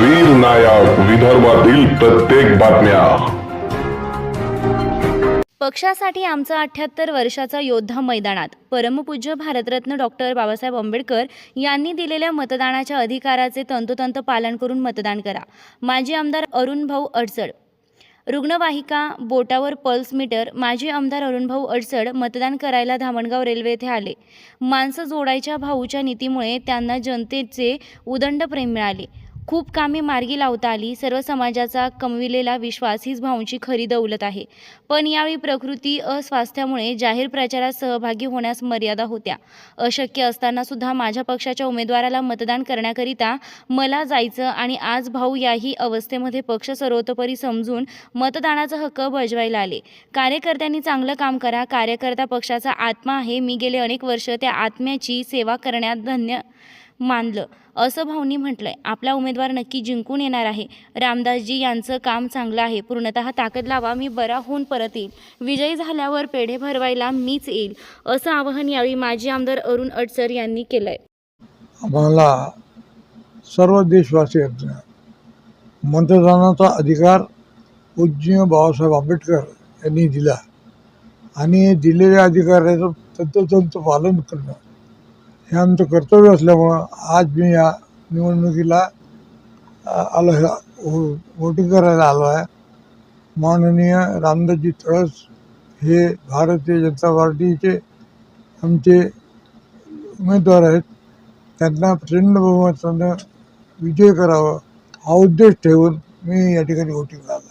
वीर नायक विदर्भातील प्रत्येक बातम्या. पक्षासाठी आमचा अठ्याहत्तर वर्षाचा योद्धा मैदानात. परमपूज्य भारतरत्न डॉक्टर बाबासाहेब आंबेडकर यांनी दिलेल्या मतदानाच्या अधिकाराचे तंतोतंत पालन करून मतदान करा. माजी आमदार अरुण भाऊ अडचड. रुग्णवाहिका बोटावर पल्स मीटर माजी आमदार अरुणभाऊ अडसड मतदान करायला धामणगाव रेल्वे येथे आले. माणसं जोडायच्या भाऊच्या नीतीमुळे त्यांना जनतेचे उदंड प्रेम मिळाले. खूप कामे मार्गी लावता आली सर्व समाजाचा कमविलेला विश्वास हीच भाऊंची खरी दौलत आहे. पण यावेळी प्रकृती अस्वास्थ्यामुळे जाहीर प्रचारात सहभागी होण्यास मर्यादा होत्या. अशक्य असताना सुद्धा माझ्या पक्षाच्या उमेदवाराला मतदान करण्याकरिता मला जायचं आणि आज भाऊ याही अवस्थेमध्ये पक्ष सर्वतोपरी समजून मतदानाचा हक्क बजवायला आले. कार्यकर्त्यांनी चांगलं काम करा कार्यकर्ता पक्षाचा आत्मा आहे. मी गेले अनेक वर्ष त्या आत्म्याची सेवा करण्यात धन्य मानलं. असं भाऊनी म्हटलंय. आपला उमेदवार नक्की जिंकून येणार आहे. रामदासजी यांचं काम चांगलं आहे. पूर्णतः ताकद लावा मी बरा होऊन परत येईल. विजयी झाल्यावर पेढे भरवायला मीच येईल असं आवाहन यावेळी माजी आमदार अरुण अडसर यांनी केलंय. आम्हाला सर्व देशवासियांना मतदानाचा अधिकार पूज्य बाबासाहेब आंबेडकर यांनी दिला. आणि दिलेल्या अधिकाराचं तंतोतंत पालन करणं हे आमचं कर्तव्य असल्यामुळं आज मी या निवडणुकीला आलो आहे वोटिंग करायला आलो आहे माननीय रामदासजी तळस हे भारतीय जनता पार्टीचे आमचे उमेदवार आहेत. त्यांना प्रचंड बहुमतानं विजय करावं हा उद्देश ठेवून मी या ठिकाणी वोटिंग आलो